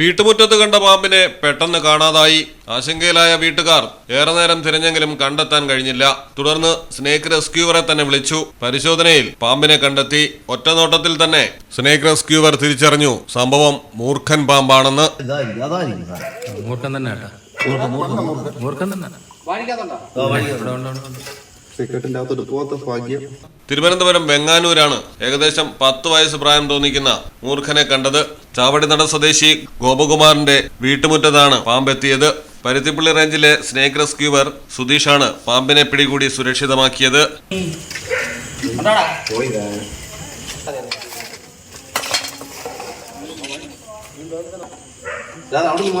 വീട്ടുമുറ്റത്ത് കണ്ട പാമ്പിനെ പെട്ടെന്ന് കാണാതായി. ആശങ്കയിലായ വീട്ടുകാർ ഏറെ നേരം തിരഞ്ഞെങ്കിലും കണ്ടെത്താൻ കഴിഞ്ഞില്ല. തുടർന്ന് സ്നേക്ക് റെസ്ക്യൂവറെ തന്നെ വിളിച്ചു. പരിശോധനയിൽ പാമ്പിനെ കണ്ടെത്തി. ഒറ്റനോട്ടത്തിൽ തന്നെ സ്നേക്ക് റെസ്ക്യൂവർ തിരിച്ചറിഞ്ഞു. സംഭവം മൂർഖൻ പാമ്പാണെന്ന്. മൂർഖൻ തന്നെ മൂർഖൻ തന്നെ അകത്തോട്ട് പോകാത്ത ഭാഗ്യം. തിരുവനന്തപുരം വെങ്ങാനൂരാണ് ഏകദേശം പത്ത് വയസ്സ് പ്രായം തോന്നിക്കുന്ന മൂർഖനെ കണ്ടത്. ചാവടിനട സ്വദേശി ഗോപകുമാറിന്റെ വീട്ടുമുറ്റത്താണ് പാമ്പെത്തിയത്. പരുത്തിപ്പള്ളി റേഞ്ചിലെ സ്നേക് റെസ്ക്യൂവർ സുധീഷാണ് പാമ്പിനെ പിടികൂടി സുരക്ഷിതമാക്കിയത്. പോയി അല്ലാതെ അവിടെ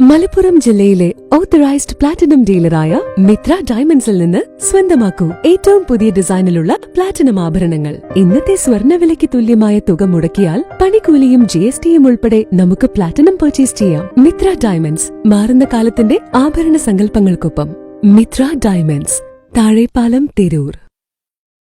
മലപ്പുറം ജില്ലയിലെ ഓത്തറൈസ്ഡ് പ്ലാറ്റിനം ഡീലറായ മിത്ര ഡയമണ്ട്സിൽ നിന്ന് സ്വന്തമാക്കൂ ഏറ്റവും പുതിയ ഡിസൈനിലുള്ള പ്ലാറ്റിനം ആഭരണങ്ങൾ. ഇന്നത്തെ സ്വർണവിലയ്ക്ക് തുല്യമായ തുക മുടക്കിയാൽ പണിക്കൂലിയും ജി എസ് ടിയും ഉൾപ്പെടെ നമുക്ക് പ്ലാറ്റിനം പർച്ചേസ് ചെയ്യാം. മിത്ര ഡയമണ്ട്സ് മാറുന്ന കാലത്തിന്റെ ആഭരണ സങ്കല്പങ്ങൾക്കൊപ്പം. മിത്ര ഡയമണ്ട്സ് താഴെപ്പാലം തിരൂർ.